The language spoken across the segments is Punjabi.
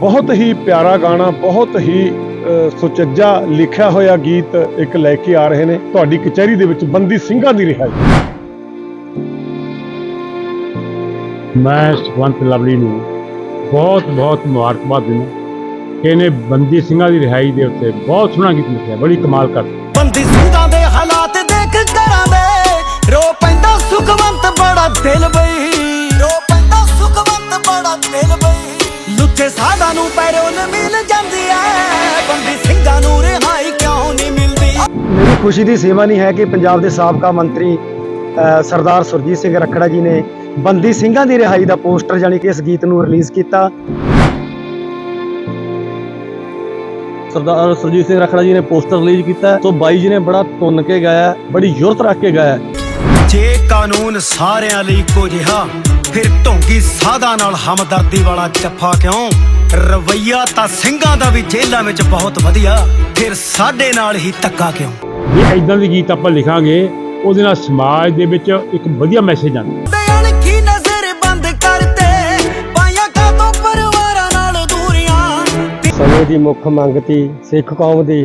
ਬਹੁਤ ਹੀ ਪਿਆਰਾ ਗਾਣਾ ਬਹੁਤ ਹੀ ਸੁਚੱਜਾ ਲਿਖਿਆ ਹੋਇਆ ਗੀਤ ਇੱਕ ਲੈ ਕੇ ਆ ਰਹੇ ਨੇ। ਤੁਹਾਡੀ ਕਚਹਿਰੀ ਦੇ ਵਿੱਚ ਬੰਦੀ ਸਿੰਘਾਂ ਦੀ ਰਿਹਾਈ। ਮੈਂ ਸੁਖਵੰਤ ਲਵਲੀ ਨੂੰ ਬਹੁਤ ਬਹੁਤ ਮੁਬਾਰਕਬਾਦ ਦਿੰਦਾ ਕਿ ਇਹਨੇ ਬੰਦੀ ਸਿੰਘਾਂ ਦੀ ਰਿਹਾਈ ਦੇ ਉੱਤੇ ਬਹੁਤ ਸੋਹਣਾ ਗੀਤ ਲਿਖਿਆ ਬੜੀ ਕਮਾਲ ਕਰ ਬੰਦੀ ਸਿੰਘਾਂ ਦੇ ਹਾਲਾਤ ਦੇਖ ਕਰਾਂ ਦੇ ਰੋ ਪੈਂਦਾ ਸੁਖਵੰਤ ਬੜਾ ਦਿਲ ਬਈ ਲੁੱਟੇ ਸਾਧਾਂ ਨੂੰ ਪੈਰੋਲ ਮਿਲ ਜਾਂਦੀ ਐ ਬੰਦੀ ਸਿੰਘਾਂ ਨੂੰ ਰਿਹਾਈ ਕਿਉਂ ਨਹੀਂ ਮਿਲਦੀ ਮੇਰੀ ਖੁਸ਼ੀ ਦੀ ਸੀਮਾ ਨਹੀਂ ਹੈ ਕਿ ਪੰਜਾਬ ਦੇ ਸਾਬਕਾ ਮੰਤਰੀ ਸਰਦਾਰ ਸੁਰਜੀਤ ਸਿੰਘ ਰੱਖੜਾ ਜੀ ਨੇ ਬੰਦੀ ਸਿੰਘਾਂ ਦੀ ਰਿਹਾਈ ਦਾ ਪੋਸਟਰ ਯਾਨੀ ਕਿ ਇਸ ਗੀਤ ਨੂੰ ਰਿਲੀਜ਼ ਕੀਤਾ ਸਰਦਾਰ ਸਰਜੀਤ ਸਿੰਘ ਰਖੜਾ ਜੀ ਨੇ ਪੋਸਟਰ ਰਿਲੀਜ਼ ਕੀਤਾ। ਸੋ ਬਾਈ ਜੀ ਨੇ ਬੜਾ ਤੁੰਨ ਕੇ ਗਾਇਆ ਬੜੀ ਜ਼ੁਰਤ ਰੱਖ ਕੇ ਗਾਇਆ। ਜੇ ਕਾਨੂੰਨ ਸਾਰਿਆਂ ਲਈ ਇੱਕੋ ਜਿਹਾ ਫਿਰ ਢੋਂਗੀ ਸਾਧਾਂ ਨਾਲ ਹਮਦਰਦੀ ਵਾਲਾ ਜੱਫਾ ਕਿਉਂ? ਰਵਈਆ ਤਾਂ ਸਿੰਘਾਂ ਦਾ ਵੀ ਜੇਲ੍ਹਾਂ ਵਿੱਚ ਬਹੁਤ ਵਧੀਆ ਫਿਰ ਸਾਡੇ ਨਾਲ ਹੀ ਧੱਕਾ ਕਿਉਂ? ਜੇ ਐਦਾਂ ਦੇ ਗੀਤ ਆਪਾਂ ਲਿਖਾਂਗੇ ਉਹਦੇ ਨਾਲ ਸਮਾਜ ਦੇ ਵਿੱਚ ਇੱਕ ਵਧੀਆ ਮੈਸੇਜ ਆਉਂਦਾ। ਤੇ ਅਣਖੀ ਨਜ਼ਰ ਬੰਦ ਕਰਤੇ ਪਾਇਆ ਕਾ ਤੋਂ ਪਰਿਵਾਰਾਂ ਨਾਲ ਦੂਰੀਆਂ? ਸਮੇਂ ਦੀ ਮੁੱਖ ਮੰਗ ਤੀ ਸਿੱਖ ਕੌਮ ਦੀ।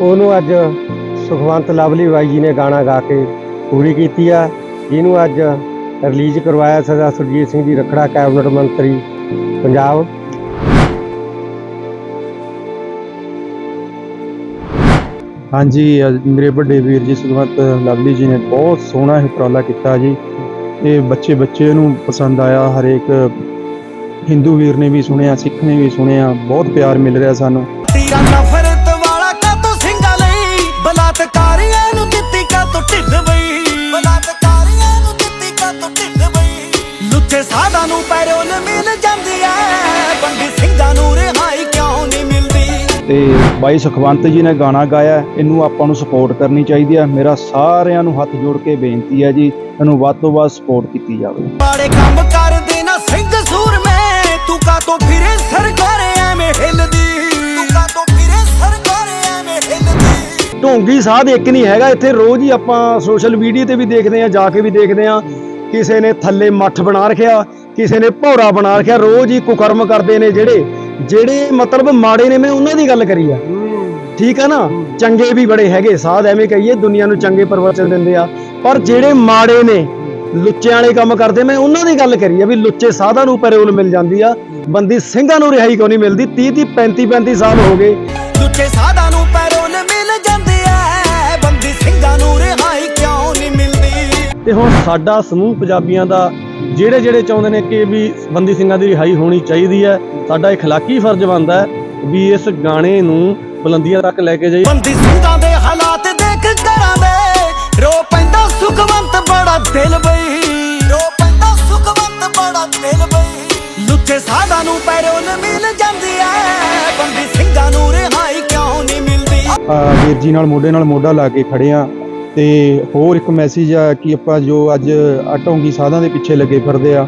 ਉਹਨੂੰ ਅੱਜ ਸੁਖਵੰਤ ਲਵਲੀ ਬਾਈ ਜੀ ਨੇ ਗਾਣਾ ਗਾ ਕੇ ਪੂਰੀ ਕੀਤੀ ਆ। ਜਿਹਨੂੰ ਅੱਜ ਰਿਲੀਜ਼ ਕਰਵਾਇਆ ਸਰਦਾਰ ਸੁਰਜੀਤ ਸਿੰਘ ਜੀ ਰੱਖੜਾ ਕੈਬਨਿਟ ਮੰਤਰੀ ਪੰਜਾਬ। ਹਾਂਜੀ ਮੇਰੇ ਵੱਡੇ ਵੀਰ ਜੀ ਸੁਖਵੰਤ ਲਵਲੀ ਜੀ ਨੇ ਬਹੁਤ ਸੋਹਣਾ ਇਹ ਉਪਰਾਲਾ ਕੀਤਾ ਜੀ। ਇਹ ਬੱਚੇ ਬੱਚੇ ਨੂੰ ਪਸੰਦ ਆਇਆ ਹਰੇਕ ਹਿੰਦੂ ਵੀਰ ਨੇ ਵੀ ਸੁਣਿਆ ਸਿੱਖ ਨੇ ਵੀ ਸੁਣਿਆ ਬਹੁਤ ਪਿਆਰ ਮਿਲ ਰਿਹਾ ਸਾਨੂੰ। ਤੀਰਾ ਲੁੱਟੇ ਸਾਧਾਂ ਨੂੰ ਪੈਰੋਲ ਮਿਲ ਜਾਂਦੀ ਐ। ਬੰਦੀ ਸਿੰਘਾਂ ਨੂੰ ਰਿਹਾਈ ਕਿਉਂ ਨਹੀਂ ਮਿਲਦੀ? ਤੇ ਬਾਈ ਸੁਖਵੰਤ ਜੀ ਨੇ ਗਾਣਾ ਗਾਇਆ ਇਹਨੂੰ ਆਪਾਂ ਨੂੰ ਸਪੋਰਟ ਕਰਨੀ ਚਾਹੀਦੀ ਹੈ ਮੇਰਾ ਸਾਰਿਆਂ ਨੂੰ ਹੱਥ ਜੋੜ ਕੇ ਬੇਨਤੀ ਹੈ ਜੀ ਇਹਨੂੰ ਵੱਧ ਤੋਂ ਵੱਧ ਸਪੋਰਟ ਕੀਤੀ ਜਾਵੇ। ਬਾੜੇ ਕੰਮ ਕਰਦੇ ਨਾ ਸਿੰਘ ਸੂਰਮੇ ਤੂੰ ਕਾ ਤੋਂ ਫਿਰੇ ਸਰਕਾਰ ਐਵੇਂ ਹਿੱਲਦੀ? ਤੂੰ ਕਾ ਤੋਂ ਫਿਰੇ ਸਰਕਾਰ ਐਵੇਂ ਹਿੱਲਦੀ? ਢੋਂਗੀ ਸਾਧ ਇੱਕ ਨਹੀਂ ਹੈਗਾ ਇੱਥੇ ਰੋਜ਼ ਹੀ ਆਪਾਂ ਸੋਸ਼ਲ ਮੀਡੀਆ ਤੇ ਵੀ ਦੇਖਦੇ ਆ ਜਾ ਕੇ ਵੀ ਦੇਖਦੇ ਆ। ਕਿਸੇ ਨੇ ਥੱਲੇ ਮੱਠ ਬਣਾ ਰੱਖਿਆ, ਕਿਸੇ ਨੇ ਭੌਰਾ ਬਣਾ ਰੱਖਿਆ, ਰੋਜ਼ ਹੀ ਕੁਕਰਮ ਕਰਦੇ ਨੇ ਜਿਹੜੇ ਜਿਹੜੇ ਮਤਲਬ ਮਾੜੇ ਨੇ, ਮੈਂ ਉਹਨਾਂ ਦੀ ਗੱਲ ਕਰੀ ਆ। ਠੀਕ ਆ ਨਾ? ਚੰਗੇ ਵੀ ਬੜੇ ਹੈਗੇ, ਸਾਧ ਐਵੇਂ ਕਹੀਏ, ਦੁਨੀਆ ਨੂੰ ਚੰਗੇ ਪ੍ਰਵਚਨ ਦਿੰਦੇ ਆ। ਪਰ ਜਿਹੜੇ ਮਾੜੇ ਨੇ, ਲੁੱਚਿਆਂ ਵਾਲੇ ਕੰਮ ਕਰਦੇ, ਮੈਂ ਉਹਨਾਂ ਦੀ ਗੱਲ ਕਰੀ ਆ ਵੀ ਲੁੱਚੇ ਸਾਧਾਂ ਨੂੰ ਪੈਰੋਲ ਮਿਲ ਜਾਂਦੀ ਆ। ਬੰਦੀ ਸਿੰਘਾਂ ਨੂੰ ਰਿਹਾਈ ਕਿਉਂ ਨਹੀਂ ਮਿਲਦੀ? 30 30 35 35 ਸਾਲ ਹੋ ਗਏ। ਲੁੱਟੇ ਸਾਧਾਂ ਨੂੰ ਪੈਰੋਲ ਮਿਲ ਜਾਂਦੀ ਐ ਬੰਦੀ ਸਿੰਘਾਂ ਨੂੰ ਤੇ ਹੁਣ ਸਾਡਾ ਸਮੂਹ ਪੰਜਾਬੀਆਂ ਦਾ ਜਿਹੜੇ ਜਿਹੜੇ ਚਾਹੁੰਦੇ ਨੇ ਕਿ ਵੀ ਬੰਦੀ ਸਿੰਘਾਂ ਦੀ ਰਿਹਾਈ ਹੋਣੀ ਚਾਹੀਦੀ ਹੈ ਸਾਡਾ ਇਖਲਾਕੀ ਫਰਜ਼ ਬਣਦਾ ਹੈ ਵੀ ਇਸ ਗਾਣੇ ਨੂੰ ਬੁਲੰਦੀਆਂ ਤੱਕ ਲੈ ਕੇ ਜਾਈਏ। ਬੰਦੀ ਸਿੰਘਾਂ ਦੇ ਹਾਲਾਤ ਦੇਖ ਕਰਾਂ ਦੇ ਰੋ ਪੈਂਦਾ ਸੁਖਵੰਤ ਬੜਾ ਦਿਲ ਬਈ। ਰੋ ਪੈਂਦਾ ਸੁਖਵੰਤ ਬੜਾ ਦਿਲ ਬਈ। ਲੁੱਟੇ ਸਾਧਾਂ ਨੂੰ ਪੈਰੋਲ ਮਿਲ ਜਾਂਦੀ ਐ। ਬੰਦੀ ਸਿੰਘਾਂ ਨੂੰ ਰਿਹਾਈ ਕਿਉਂ ਨਹੀਂ ਮਿਲਦੀ? ਵੀਰ ਜੀ ਨਾਲ ਮੋਢੇ ਨਾਲ ਮੋਢਾ ਲਾ ਕੇ ਖੜੇ ਆ। ਤੇ ਹੋਰ ਇੱਕ ਮੈਸੇਜ ਆ ਕਿ ਆਪਾਂ ਜੋ ਅੱਜ ਆਟੋਂਗੀ ਸਾਧਾਂ ਦੇ ਪਿੱਛੇ ਲੱਗੇ ਫਿਰਦੇ ਆ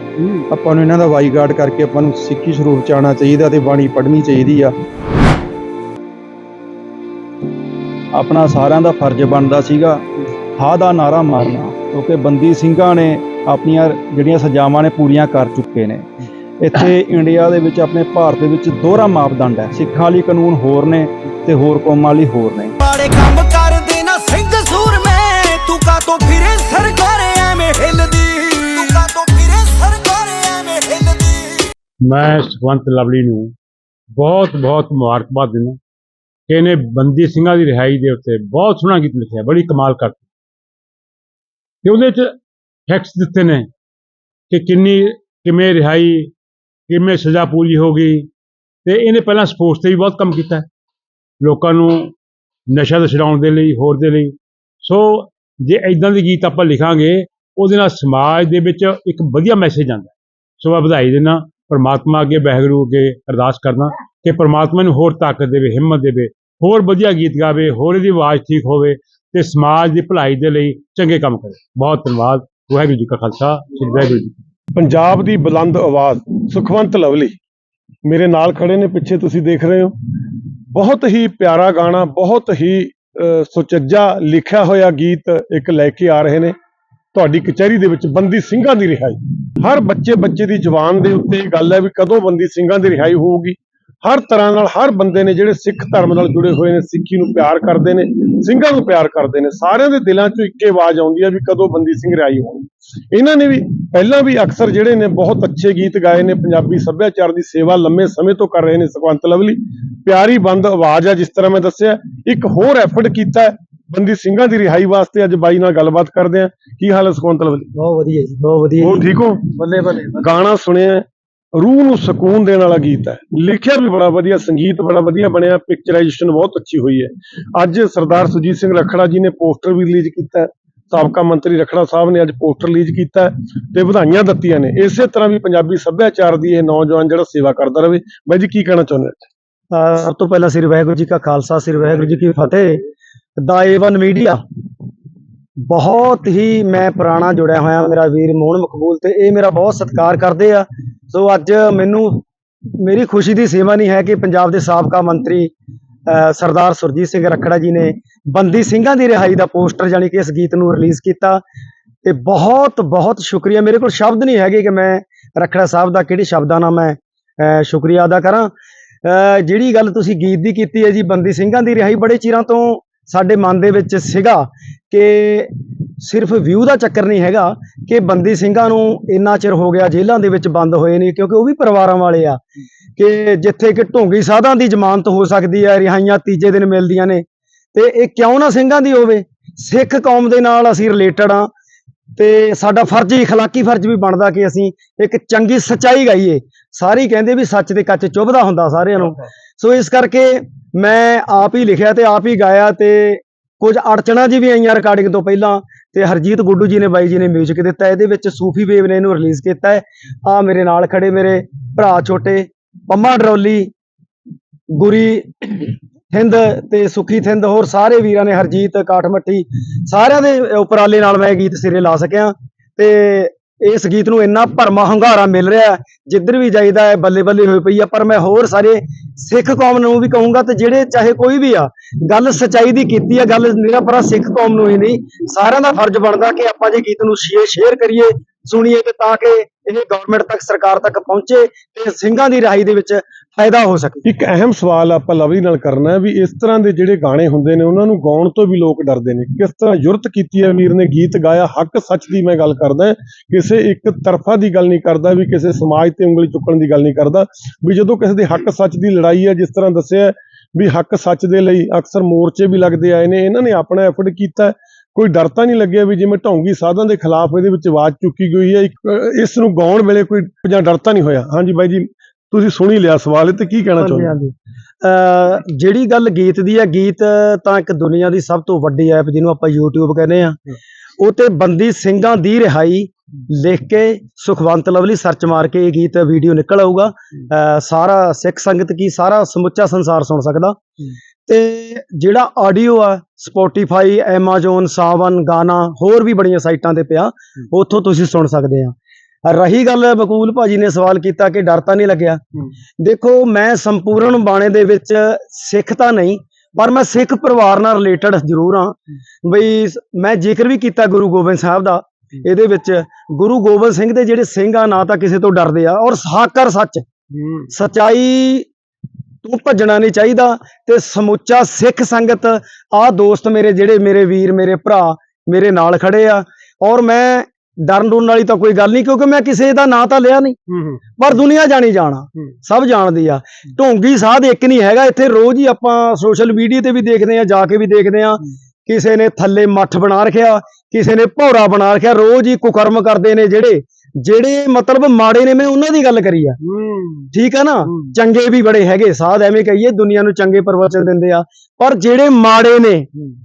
ਆਪਾਂ ਨੂੰ ਇਹਨਾਂ ਦਾ ਵਾਈਗਾਰਡ ਕਰਕੇ ਆਪਾਂ ਨੂੰ ਸਿੱਖੀ ਸਰੂਪ ਚ ਆਉਣਾ ਚਾਹੀਦਾ ਤੇ ਬਾਣੀ ਪੜ੍ਹਨੀ ਚਾਹੀਦੀ ਆ। ਆਪਣਾ ਸਾਰਿਆਂ ਦਾ ਫਰਜ਼ ਬਣਦਾ ਸੀਗਾ ਹਾਂ ਦਾ ਨਾਰਾ ਮਾਰਨਾ ਕਿਉਂਕਿ ਬੰਦੀ ਸਿੰਘਾਂ ਨੇ ਆਪਣੀਆਂ ਜਿਹੜੀਆਂ ਸਜ਼ਾਵਾਂ ਨੇ ਪੂਰੀਆਂ ਕਰ ਚੁੱਕੇ ਨੇ। ਇੱਥੇ ਇੰਡੀਆ ਦੇ ਵਿੱਚ ਆਪਣੇ ਭਾਰਤ ਦੇ ਵਿੱਚ ਦੋਹਰਾ ਮਾਪਦੰਡ ਹੈ ਸਿੱਖਾਂ ਲਈ ਕਾਨੂੰਨ ਹੋਰ ਨੇ ਤੇ ਹੋਰ ਕੌਮਾਂ ਲਈ ਹੋਰ ਨੇ। ਮੈਂ ਸੁਖਵੰਤ ਲਵਲੀ ਨੂੰ ਬਹੁਤ ਬਹੁਤ ਮੁਬਾਰਕਬਾਦ ਦਿੰਦਾ ਕਿ ਇਹਨੇ ਬੰਦੀ ਸਿੰਘਾਂ ਦੀ ਰਿਹਾਈ ਦੇ ਉੱਤੇ ਬਹੁਤ ਸੋਹਣਾ ਗੀਤ ਲਿਖਿਆ, ਬੜੀ ਕਮਾਲ ਕਰ ਤੇ ਉਹਦੇ ਚ ਫੈਕਟਸ ਦਿੱਤੇ ਨੇ ਕਿ ਕਿੰਨੀ, ਕਿਵੇਂ ਰਿਹਾਈ, ਕਿਵੇਂ ਸਜ਼ਾ ਪੂਰੀ ਹੋ ਗਈ ਤੇ ਇਹਨੇ ਪਹਿਲਾਂ ਸਪੋਰਟਸ ਤੇ ਵੀ ਬਹੁਤ ਕੰਮ ਕੀਤਾ ਲੋਕਾਂ ਨੂੰ ਨਸ਼ਾ ਤੋਂ ਛਡਾਉਣ ਦੇ ਲਈ, ਹੋਰ ਦੇ ਲਈ। ਸੋ ਜੇ ਐਦਾਂ ਦੇ ਗੀਤ ਆਪਾਂ ਲਿਖਾਂਗੇ, ਉਹਦੇ ਨਾਲ ਸਮਾਜ ਦੇ ਵਿੱਚ ਇੱਕ ਵਧੀਆ ਮੈਸੇਜ ਆਉਂਦਾ ਸੋ ਮੈਂ ਵਧਾਈ ਦਿੰਦਾ ਪਰਮਾਤਮਾ ਅੱਗੇ ਵਾਹਿਗੁਰੂ ਅੱਗੇ ਅਰਦਾਸ ਕਰਦਾ ਕਿ ਪਰਮਾਤਮਾ ਨੂੰ ਹੋਰ ਤਾਕਤ ਦੇਵੇ, ਹਿੰਮਤ ਦੇਵੇ, ਹੋਰ ਵਧੀਆ ਗੀਤ ਗਾਵੇ, ਹੋਰ ਇਹਦੀ ਆਵਾਜ਼ ਠੀਕ ਹੋਵੇ ਤੇ ਸਮਾਜ ਦੀ ਭਲਾਈ ਦੇ ਲਈ ਚੰਗੇ ਕੰਮ ਕਰੇ। ਬਹੁਤ ਧੰਨਵਾਦ। ਵਾਹਿਗੁਰੂ ਜੀ ਕਾ ਖਾਲਸਾ, ਸ੍ਰੀ ਵਾਹਿਗੁਰੂ ਜੀ ਪੰਜਾਬ ਦੀ ਬੁਲੰਦ ਆਵਾਜ਼, ਸੁਖਵੰਤ ਲਵਲੀ, ਮੇਰੇ ਨਾਲ ਖੜੇ ਨੇ, ਪਿੱਛੇ ਤੁਸੀਂ ਦੇਖ ਰਹੇ ਹੋ। ਬਹੁਤ ਹੀ ਪਿਆਰਾ ਗਾਣਾ, ਬਹੁਤ ਹੀ ਸੁਚੱਜਾ ਲਿਖਿਆ ਹੋਇਆ ਗੀਤ ਇੱਕ ਲੈ ਕੇ ਆ ਰਹੇ ਨੇ। ਤੁਹਾਡੀ ਕਚਹਿਰੀ ਦੇ ਵਿੱਚ ਬੰਦੀ ਸਿੰਘਾਂ ਦੀ ਰਿਹਾਈ। ਹਰ ਬੱਚੇ ਬੱਚੇ ਦੀ ਜ਼ੁਬਾਨ ਦੇ ਉੱਤੇ ਇਹ ਗੱਲ ਹੈ ਵੀ ਕਦੋਂ ਬੰਦੀ ਸਿੰਘਾਂ ਦੀ ਰਿਹਾਈ ਹੋਊਗੀ। ਹਰ ਤਰ੍ਹਾਂ ਨਾਲ ਹਰ ਬੰਦੇ ਨੇ ਜਿਹੜੇ ਸਿੱਖ ਧਰਮ ਨਾਲ ਜੁੜੇ ਹੋਏ ਨੇ, ਸਿੱਖੀ ਨੂੰ ਪਿਆਰ ਕਰਦੇ ਨੇ, ਸਿੰਘਾਂ ਨੂੰ ਪਿਆਰ ਕਰਦੇ ਨੇ, ਸਾਰਿਆਂ ਦੇ ਦਿਲਾਂ 'ਚੋਂ ਇੱਕੇ ਆਵਾਜ਼ ਆਉਂਦੀ ਹੈ ਵੀ ਕਦੋਂ ਬੰਦੀ ਸਿੰਘ ਰਿਹਾਈ ਹੋਣ ਇਹਨਾਂ ਨੇ ਵੀ ਪਹਿਲਾਂ ਵੀ ਅਕਸਰ ਜਿਹੜੇ ਨੇ ਬਹੁਤ ਅੱਛੇ ਗੀਤ ਗਾਏ ਨੇ, ਪੰਜਾਬੀ ਸੱਭਿਆਚਾਰ ਦੀ ਸੇਵਾ ਲੰਮੇ ਸਮੇਂ ਤੋਂ ਕਰ ਰਹੇ ਨੇ ਸੁਖਵੰਤ ਲਵਲੀ। ਪਿਆਰੀ ਬੰਦ ਆਵਾਜ਼ ਆ, ਜਿਸ ਤਰ੍ਹਾਂ ਮੈਂ ਦੱਸਿਆ, ਇੱਕ ਹੋਰ ਐਫਰਟ ਕੀਤਾ ਬੰਦੀ ਸਿੰਘਾਂ ਦੀ ਰਿਹਾਈ ਵਾਸਤੇ ਅੱਜ ਬਾਈ ਨਾਲ ਗੱਲਬਾਤ ਕਰਦੇ ਆ ਕੀ ਹਾਲ ਹੈ ਸੁਖਵੰਤ ਲਵਲੀ? ਬਹੁਤ ਵਧੀਆ ਜੀ ਬਹੁਤ ਵਧੀਆ ਹੋਰ ਠੀਕ ਹੋ? ਬੱਲੇ ਬੱਲੇ ਗਾਣਾ ਸੁਣਿਆ ਰੂਹ ਨੂੰ ਸਕੂਨ ਦੇਣ ਵਾਲਾ ਗੀਤ ਹੈ। ਲਿਖਿਆ ਵੀ ਬੜਾ ਵਧੀਆ ਸੰਗੀਤ ਬੜਾ ਵਧੀਆ ਬਣਿਆ ਪਿਕਚਰਾਈਜੇਸ਼ਨ ਬਹੁਤ ਅੱਛੀ ਹੋਈ ਹੈ। ਅੱਜ ਸਰਦਾਰ ਸੁਜੀਤ ਸਿੰਘ ਰਖੜਾ ਜੀ ਨੇ ਪੋਸਟਰ ਵੀ ਰਿਲੀਜ਼ ਕੀਤਾ ਸਾਬਕਾ ਮੰਤਰੀ ਰਖੜਾ ਸਾਹਿਬ ਨੇ ਅੱਜ ਪੋਸਟਰ ਰਿਲੀਜ਼ ਕੀਤਾ ਤੇ ਵਧਾਈਆਂ ਦਿੱਤੀਆਂ ਨੇ। ਇਸੇ ਤਰ੍ਹਾਂ ਵੀ ਪੰਜਾਬੀ ਸੱਭਿਆਚਾਰ ਦੀ ਇਹ ਨੌਜਵਾਨ ਜਿਹੜਾ ਸੇਵਾ ਕਰਦਾ ਰਹੇ। ਬਾਈ ਜੀ ਕੀ ਕਹਿਣਾ ਚਾਹੁੰਦੇ ਹੋ? ਸਭ ਤੋਂ ਪਹਿਲਾਂ ਸ੍ਰੀ ਵਾਹਿਗੁਰੂ ਜੀ ਕਾ ਖਾਲਸਾ ਸ੍ਰੀ ਵਾਹਿਗੁਰੂ ਜੀ ਕੀ ਫਤਿਹ। ਦਾ ਏਵਨ ਮੀਡੀਆ ਬਹੁਤ ਹੀ ਮੈਂ ਪੁਰਾਣਾ ਜੁੜਿਆ ਹੋਇਆ ਮੇਰਾ ਵੀਰ ਮੋਹਨ ਮਕਬੂਲ ਤੇ ਇਹ ਮੇਰਾ ਬਹੁਤ ਸਤਿਕਾਰ ਕਰਦੇ ਆ। ਸੋ ਅੱਜ ਮੈਨੂੰ, ਮੇਰੀ ਖੁਸ਼ੀ ਦੀ ਸੀਮਾ ਨਹੀਂ ਹੈ ਕਿ ਪੰਜਾਬ ਦੇ ਸਾਬਕਾ ਮੰਤਰੀ ਸਰਦਾਰ ਸੁਰਜੀਤ ਸਿੰਘ ਰੱਖੜਾ ਜੀ ਨੇ ਬੰਦੀ ਸਿੰਘਾਂ ਦੀ ਰਿਹਾਈ ਦਾ ਪੋਸਟਰ ਜਾਨੀ ਕਿ ਇਸ ਗੀਤ ਨੂੰ ਰਿਲੀਜ਼ ਕੀਤਾ। ਤੇ ਬਹੁਤ ਬਹੁਤ ਸ਼ੁਕਰੀਆ। ਮੇਰੇ ਕੋਲ ਸ਼ਬਦ ਨਹੀਂ ਹੈਗੇ ਕਿ ਮੈਂ ਰੱਖੜਾ ਸਾਹਿਬ ਦਾ ਕਿਹੜੇ ਸ਼ਬਦਾਂ ਨਾਲ ਮੈਂ ਸ਼ੁਕਰੀਆ ਅਦਾ ਕਰਾਂ। ਜਿਹੜੀ ਗੱਲ ਤੁਸੀਂ ਗੀਤ ਦੀ ਕੀਤੀ ਹੈ ਜੀ, ਬੰਦੀ ਸਿੰਘਾਂ ਦੀ ਰਿਹਾਈ ਬੜੇ ਚਿਰਾਂ ਤੋਂ ਸਾਡੇ ਮਨ ਦੇ ਵਿੱਚ ਸੀਗਾ ਕਿ ਸਿਰਫ ਵਿਊ ਦਾ ਚੱਕਰ ਨਹੀਂ ਹੈਗਾ ਕਿ ਬੰਦੀ ਸਿੰਘਾਂ ਨੂੰ ਇੰਨਾ ਚਿਰ ਹੋ ਗਿਆ ਜੇਲ੍ਹਾਂ ਦੇ ਵਿੱਚ ਬੰਦ ਹੋਏ ਨੇ ਕਿਉਂਕਿ ਉਹ ਵੀ ਪਰਿਵਾਰਾਂ ਵਾਲੇ ਆ ਕਿ ਜਿੱਥੇ ਕਿ ਢੋਂਗੀ ਸਾਧਾਂ ਦੀ ਜ਼ਮਾਨਤ ਹੋ ਸਕਦੀ ਹੈ ਰਿਹਾਈਆਂ ਤੀਜੇ ਦਿਨ ਮਿਲਦੀਆਂ ਨੇ ਤੇ ਇਹ ਕਿਉਂ ਨਾ ਸਿੰਘਾਂ ਦੀ ਹੋਵੇ ਸਿੱਖ ਕੌਮ ਦੇ ਨਾਲ ਅਸੀਂ ਰਿਲੇਟਡ ਆ ਤੇ ਸਾਡਾ ਫਰਜ਼ ਹੀ اخلاقی ਫਰਜ਼ ਵੀ ਬਣਦਾ ਕਿ ਅਸੀਂ ਇੱਕ ਚੰਗੀ ਸੱਚਾਈ ਗਾਈਏ ਸਾਰੇ ਹੀ ਕਹਿੰਦੇ ਵੀ ਸੱਚ ਦੇ ਕੱਚ ਚੁੱਭਦਾ ਹੁੰਦਾ ਸਾਰਿਆਂ ਨੂੰ ਸੋ ਇਸ ਕਰਕੇ ਮੈਂ ਆਪ ਹੀ ਲਿਖਿਆ ਤੇ ਆਪ ਹੀ ਗਾਇਆ ਤੇ ਕੁਝ ਅੜਚਣਾ ਜੀ ਵੀ ਆਈਆਂ ਰਿਕਾਰਡਿੰਗ ਤੋਂ ਪਹਿਲਾਂ ਤੇ ਹਰਜੀਤ ਗੁੱਡੂ ਜੀ ਨੇ, ਬਾਈ ਜੀ ਨੇ 뮤직 ਦਿੱਤਾ, ਇਹਦੇ ਵਿੱਚ ਸੂਫੀ ਵੇਵ ਨੇ ਇਹਨੂੰ ਰਿਲੀਜ਼ ਕੀਤਾ ਹੈ। ਆ ਮੇਰੇ ਨਾਲ ਖੜੇ ਮੇਰੇ ਭਰਾ ਛੋਟੇ ਪੰਮਾ ਡਰੋਲੀ, ਗੁਰੀ ਥਿੰਦ ਤੇ ਸੁਖੀ ਥਿੰਦ, ਹੋਰ ਸਾਰੇ ਵੀਰਾਂ ਨੇ ਹਰਜੀਤ ਕਾਠਮੱਠੀ ਸਾਰਿਆਂ ਦੇ ਉਪਰਾਲੇ ਨਾਲ ਮੈਂ ਗੀਤ ਸਿਰੇ ਲਾ ਸਕਿਆ ਤੇ ਇਸ ਗੀਤ ਨੂੰ ਇੰਨਾ ਭਰਮਾ ਹੰਗਾਰਾ ਮਿਲ ਰਿਹਾ ਜਿੱਧਰ ਵੀ ਜਾਈਦਾ ਹੈ, ਬੱਲੇ ਬੱਲੇ ਹੋਈ ਪਈ ਆ, ਪਰ ਮੈਂ ਹੋਰ ਸਾਰੇ ਸਿੱਖ ਕੌਮ ਨੂੰ ਵੀ ਕਹੂੰਗਾ ਤੇ ਜਿਹੜੇ ਚਾਹੇ ਕੋਈ ਵੀ ਆ, ਗੱਲ ਸਚਾਈ ਦੀ ਕੀਤੀ ਆ, ਗੱਲ ਨਿਰਾਪਰਾ ਸਿੱਖ ਕੌਮ ਨੂੰ ਹੀ ਨਹੀਂ, ਸਾਰਿਆਂ ਦਾ ਫਰਜ਼ ਬਣਦਾ ਕਿ ਆਪਾਂ ਜੇ ਗੀਤ ਨੂੰ ਸ਼ੇਅਰ ਕਰੀਏ, ਸੁਣੀਏ ਤੇ ਤਾਂ ਕਿ ਇਹ ਗਵਰਨਮੈਂਟ ਤੱਕ, ਸਰਕਾਰ ਤੱਕ ਪਹੁੰਚੇ ਤੇ ਸਿੰਘਾਂ ਦੀ ਰਿਹਾਈ ਦੇ ਵਿੱਚ ਫਾਇਦਾ ਹੋ ਸਕੇ। ਇੱਕ ਅਹਿਮ ਸਵਾਲ ਆਪਾਂ ਲਵਲੀ ਨਾਲ ਕਰਨਾ ਹੈ ਵੀ ਇਸ ਤਰ੍ਹਾਂ ਦੇ ਜਿਹੜੇ ਗਾਣੇ ਹੁੰਦੇ ਨੇ, ਉਹਨਾਂ ਨੂੰ ਗਾਉਣ ਤੋਂ ਵੀ ਲੋਕ ਡਰਦੇ ਨੇ। ਕਿਸ ਤਰ੍ਹਾਂ ਜੁਰਤ ਕੀਤੀ ਹੈ ਅਮੀਰ ਨੇ ਗੀਤ ਗਾਇਆ, ਹੱਕ ਸੱਚ ਦੀ ਮੈਂ ਗੱਲ ਕਰਦਾ ਕਿਸੇ ਇੱਕ ਤਰਫਾ ਦੀ ਗੱਲ ਨਹੀਂ ਕਰਦਾ, ਵੀ ਕਿਸੇ ਸਮਾਜ ਤੇ ਉਂਗਲੀ ਚੁੱਕਣ ਦੀ ਗੱਲ ਨਹੀਂ ਕਰਦਾ। ਵੀ ਜਦੋਂ ਕਿਸੇ ਦੇ ਹੱਕ ਸੱਚ ਦੀ ਲੜਾਈ ਹੈ, ਜਿਸ ਤਰ੍ਹਾਂ ਦੱਸਿਆ ਵੀ ਹੱਕ ਸੱਚ ਦੇ ਲਈ ਅਕਸਰ ਮੋਰਚੇ ਵੀ ਲੱਗਦੇ ਆਏ ਨੇ, ਇਹਨਾਂ ਨੇ ਆਪਣਾ ਐਫਰਟ ਕੀਤਾ ਕੋਈ ਡਰ ਤਾਂ ਨਹੀਂ ਲੱਗਿਆ ਵੀ ਜਿਵੇਂ ਢੌਂਗੀ ਸਾਧਾਂ ਦੇ ਖਿਲਾਫ ਇਹਦੇ ਵਿੱਚ ਆਵਾਜ਼ ਚੁੱਕੀ ਗਈ ਹੈ ਇਸ ਨੂੰ ਗਾਉਣ ਵੇਲੇ ਕੋਈ ਜਾਂ ਡਰ ਤਾਂ ਨਹੀਂ ਹੋਇਆ? ਹਾਂਜੀ ਬਾਈ ਜੀ ਤੁਸੀਂ ਸੁਣੀ ਲਿਆ ਸਵਾਲ ਇਹ ਤੇ ਕੀ ਕਹਿਣਾ ਚਾਹੁੰਦੇ ਹੋ? ਹਾਂਜੀ। ਜਿਹੜੀ ਗੱਲ ਗੀਤ ਦੀ ਹੈ ਗੀਤ ਤਾਂ ਇੱਕ ਦੁਨੀਆ ਦੀ ਸਭ ਤੋਂ ਵੱਡੀ ਐਪ ਜਿਹਨੂੰ ਆਪਾਂ YouTube ਕਹਿੰਦੇ ਆ ਉਹ ਤੇ ਬੰਦੀ ਸਿੰਘਾਂ ਦੀ ਰਿਹਾਈ ਲਿਖ ਕੇ ਸੁਖਵੰਤ ਲਵਲੀ ਸਰਚ ਮਾਰ ਕੇ ਇਹ ਗੀਤ ਵੀਡੀਓ ਨਿਕਲ ਆਊਗਾ। ਸਾਰਾ ਸਿੱਖ ਸੰਗਤ ਕੀ ਸਾਰਾ ਸਮੁੱਚਾ ਸੰਸਾਰ ਸੁਣ ਸਕਦਾ। ਤੇ ਜਿਹੜਾ ਆਡੀਓ ਆ ਸਪੋਟੀਫਾਈ Amazon ਸਾਵਨ ਗਾਣਾ ਹੋਰ ਵੀ ਬੜੀਆਂ ਸਾਈਟਾਂ ਤੇ ਪਿਆ ਉੱਥੋਂ ਤੁਸੀਂ ਸੁਣ ਸਕਦੇ ਆ। ਰਹੀ ਗੱਲ ਬਕੂਲ ਭਾਜੀ ਨੇ ਸਵਾਲ ਕੀਤਾ ਕਿ ਡਰ ਤਾਂ ਨਹੀਂ ਲੱਗਿਆ। ਦੇਖੋ ਮੈਂ ਸੰਪੂਰਨ ਬਾਣੇ ਦੇ ਵਿੱਚ ਸਿੱਖ ਤਾਂ ਨਹੀਂ ਪਰ ਮੈਂ ਸਿੱਖ ਪਰਿਵਾਰ ਨਾਲ ਰਿਲੇਟਡ ਜ਼ਰੂਰ ਹਾਂ। ਬਈ ਮੈਂ ਜ਼ਿਕਰ ਵੀ ਕੀਤਾ ਗੁਰੂ ਗੋਬਿੰਦ ਸਾਹਿਬ ਦਾ ਇਹਦੇ ਵਿੱਚ ਗੁਰੂ ਗੋਬਿੰਦ ਸਿੰਘ ਦੇ ਜਿਹੜੇ ਸਿੰਘ ਆ ਨਾ ਤਾਂ ਕਿਸੇ ਤੋਂ ਡਰਦੇ ਆ ਔਰ ਸਾਕਰ ਸੱਚ। ਸਚਾਈ ਤੂੰ ਭੱਜਣਾ ਨਹੀਂ ਚਾਹੀਦਾ ਤੇ ਸਮੁੱਚਾ ਸਿੱਖ ਸੰਗਤ ਆ ਦੋਸਤ ਮੇਰੇ ਜਿਹੜੇ ਮੇਰੇ ਵੀਰ ਮੇਰੇ ਭਰਾ ਮੇਰੇ ਨਾਲ ਖੜੇ ਆ ਔਰ ਮੈਂ ਡਰਨ ਡਰਨ ਵਾਲੀ ਤਾਂ ਕੋਈ ਗੱਲ ਨਹੀਂ ਕਿਉਂਕਿ ਮੈਂ ਕਿਸੇ ਦਾ ਨਾਂ ਤਾਂ ਲਿਆ ਨਹੀਂ। ਪਰ ਦੁਨੀਆ ਜਾਣੀ ਜਾਣਾ ਸਭ ਜਾਣਦੀ ਆ। ਢੋਂਗੀ ਸਾਧ ਇੱਕ ਨਹੀਂ ਹੈਗਾ ਇੱਥੇ ਰੋਜ਼ ਹੀ ਆਪਾਂ ਸੋਸ਼ਲ ਮੀਡੀਆ ਤੇ ਵੀ ਦੇਖਦੇ ਆ ਜਾ ਕੇ ਵੀ ਦੇਖਦੇ ਆ। ਕਿਸੇ ਨੇ ਥੱਲੇ ਮੱਠ ਬਣਾ ਰੱਖਿਆ ਕਿਸੇ ਨੇ ਭੌਰਾ ਬਣਾ ਰੱਖਿਆ ਰੋਜ਼ ਹੀ ਕੁਕਰਮ ਕਰਦੇ ਨੇ ਜਿਹੜੇ। ਜਿਹੜੇ ਮਤਲਬ ਮਾੜੇ ਨੇ ਮੈਂ ਉਹਨਾਂ ਦੀ ਗੱਲ ਕਰੀ ਆ। ਠੀਕ ਆ ਨਾ? ਚੰਗੇ ਵੀ ਬੜੇ ਹੈਗੇ ਸਾਧ ਐਵੇਂ ਕਹੀਏ ਦੁਨੀਆ ਨੂੰ ਚੰਗੇ ਪ੍ਰਵਚਨ ਦਿੰਦੇ ਆ। ਪਰ ਜਿਹੜੇ ਮਾੜੇ ਨੇ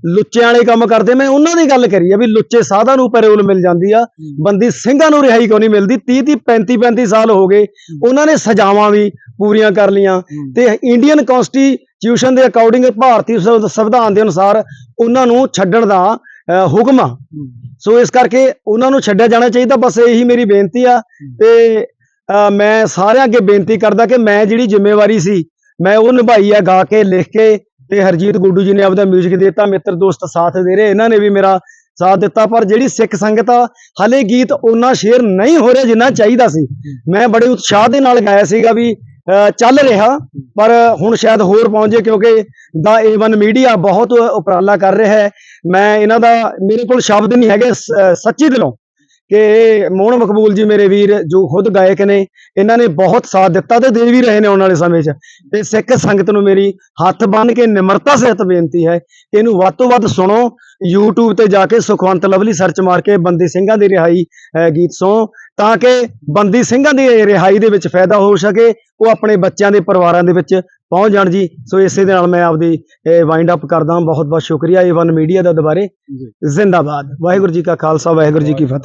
ਲੁੱਚਿਆਂ ਵਾਲੇ ਕੰਮ ਕਰਦੇ ਮੈਂ ਉਹਨਾਂ ਦੀ ਗੱਲ ਕਰੀ ਆ ਵੀ ਲੁੱਚੇ ਸਾਧਾਂ ਨੂੰ ਪੈਰੋਲ ਮਿਲ ਜਾਂਦੀ ਆ। ਬੰਦੀ ਸਿੰਘਾਂ ਨੂੰ ਰਿਹਾਈ ਕਿਉਂ ਨਹੀਂ ਮਿਲਦੀ? 30 30 35 35 ਸਾਲ ਹੋ ਗਏ ਉਹਨਾਂ ਨੇ ਸਜ਼ਾਵਾਂ ਵੀ ਪੂਰੀਆਂ ਕਰ ਲੀਆਂ ਤੇ ਇੰਡੀਅਨ ਕਨਸਟੀਟਿਊਸ਼ਨ ਦੇ ਅਕੋਰਡਿੰਗ ਭਾਰਤੀ ਸੰਵਿ- ਸੰਵਿਧਾਨ ਦੇ ਅਨੁਸਾਰ ਉਹਨਾਂ ਨੂੰ ਛੱਡਣ ਦਾ ਹੁਕਮ ਆ। ਸੋ ਇਸ ਕਰਕੇ ਉਹਨਾਂ ਨੂੰ ਛੱਡਿਆ ਜਾਣਾ ਚਾਹੀਦਾ। ਬਸ ਇਹੀ ਮੇਰੀ ਬੇਨਤੀ ਆ ਤੇ ਮੈਂ ਸਾਰਿਆਂ ਅੱਗੇ ਬੇਨਤੀ ਕਰਦਾ ਕਿ ਮੈਂ ਜਿਹੜੀ ਜ਼ਿੰਮੇਵਾਰੀ ਸੀ, ਮੈਂ ਉਹ ਨਿਭਾਈ ਆ, ਗਾ ਕੇ, ਲਿਖ ਕੇ ਤੇ ਹਰਜੀਤ ਗੁੱਡੂ ਜੀ ਨੇ ਆਪਦਾ 뮤직 ਦਿੱਤਾ, ਮਿੱਤਰ, ਦੋਸਤ, ਸਾਥ ਦੇ ਰਹੇ। ਇਹਨਾਂ ਨੇ ਵੀ ਮੇਰਾ ਸਾਥ ਦਿੱਤਾ, ਪਰ ਜਿਹੜੀ ਸਿੱਖ ਸੰਗਤ ਆ, ਹਲੇ ਗੀਤ ਉਹਨਾਂ ਸ਼ੇਅਰ ਨਹੀਂ ਹੋ ਰਿਹਾ ਜਿੰਨਾ ਚਾਹੀਦਾ ਸੀ। ਮੈਂ ਬੜੇ ਉਤਸ਼ਾਹ ਦੇ ਨਾਲ ਗਾਇਆ ਸੀਗਾ ਵੀ ਚੱਲ ਰਿਹਾ, ਪਰ ਹੁਣ ਸ਼ਾਇਦ ਹੋਰ ਪਹੁੰਚੇ ਕਿਉਂਕਿ ਦਾ A1 ਮੀਡੀਆ ਬਹੁਤ ਉਪਰਾਲਾ ਕਰ ਰਿਹਾ ਹੈ। ਮੈਂ ਇਹਨਾਂ ਦਾ, ਮੇਰੇ ਕੋਲ ਸ਼ਬਦ ਨਹੀਂ ਹੈਗੇ ਸੱਚੀ ਦਿਲੋਂ ਕਿ ਮੋਹਨ ਮਕਬੂਲ ਜੀ ਮੇਰੇ ਵੀਰ ਜੋ ਖੁਦ ਗਾਇਕ ਨੇ, ਇਹਨਾਂ ਨੇ ਬਹੁਤ ਸਾਥ ਦਿੱਤਾ ਤੇ ਦੇ ਵੀ ਰਹੇ ਨੇ ਆਉਣ ਵਾਲੇ ਸਮੇਂ 'ਚ। ਤੇ ਸਿੱਖ ਸੰਗਤ ਨੂੰ ਮੇਰੀ ਹੱਥ ਬੰਨ੍ਹ ਕੇ ਨਿਮਰਤਾ ਸਹਿਤ ਬੇਨਤੀ ਹੈ ਕਿ ਇਹਨੂੰ ਵੱਧ ਤੋਂ ਵੱਧ ਸੁਣੋ। YouTube ਤੇ ਜਾ ਕੇ ਸੁਖਵੰਤ ਲਵਲੀ ਸਰਚ ਮਾਰ ਕੇ ਬੰਦੀ ਸਿੰਘਾਂ ਦੀ ਰਿਹਾਈ, ਅਹ ਗੀਤ ਸੁਣੋ। ਤਾਂ ਕਿ ਬੰਦੀ ਸਿੰਘਾਂ ਦੀ ਰਿਹਾਈ ਦੇ ਵਿੱਚ ਫਾਇਦਾ ਹੋ ਸਕੇ ਉਹ ਆਪਣੇ ਬੱਚਿਆਂ ਦੇ ਪਰਿਵਾਰਾਂ ਦੇ ਵਿੱਚ ਪਹੁੰਚ ਜਾਣ ਜੀ। ਸੋ ਇਸੇ ਦੇ ਨਾਲ ਮੈਂ ਆਪਦੀ ਵਾਈਂਡ ਅਪ ਕਰਦਾ ਬਹੁਤ ਬਹੁਤ ਸ਼ੁਕਰੀਆ A1 ਮੀਡੀਆ ਦਾ ਦੁਬਾਰੇ। ਜ਼ਿੰਦਾਬਾਦ। ਵਾਹਿਗੁਰੂ ਜੀ ਕਾ ਖਾਲਸਾ ਵਾਹਿਗੁਰੂ ਜੀ ਕੀ ਫਤਿਹ।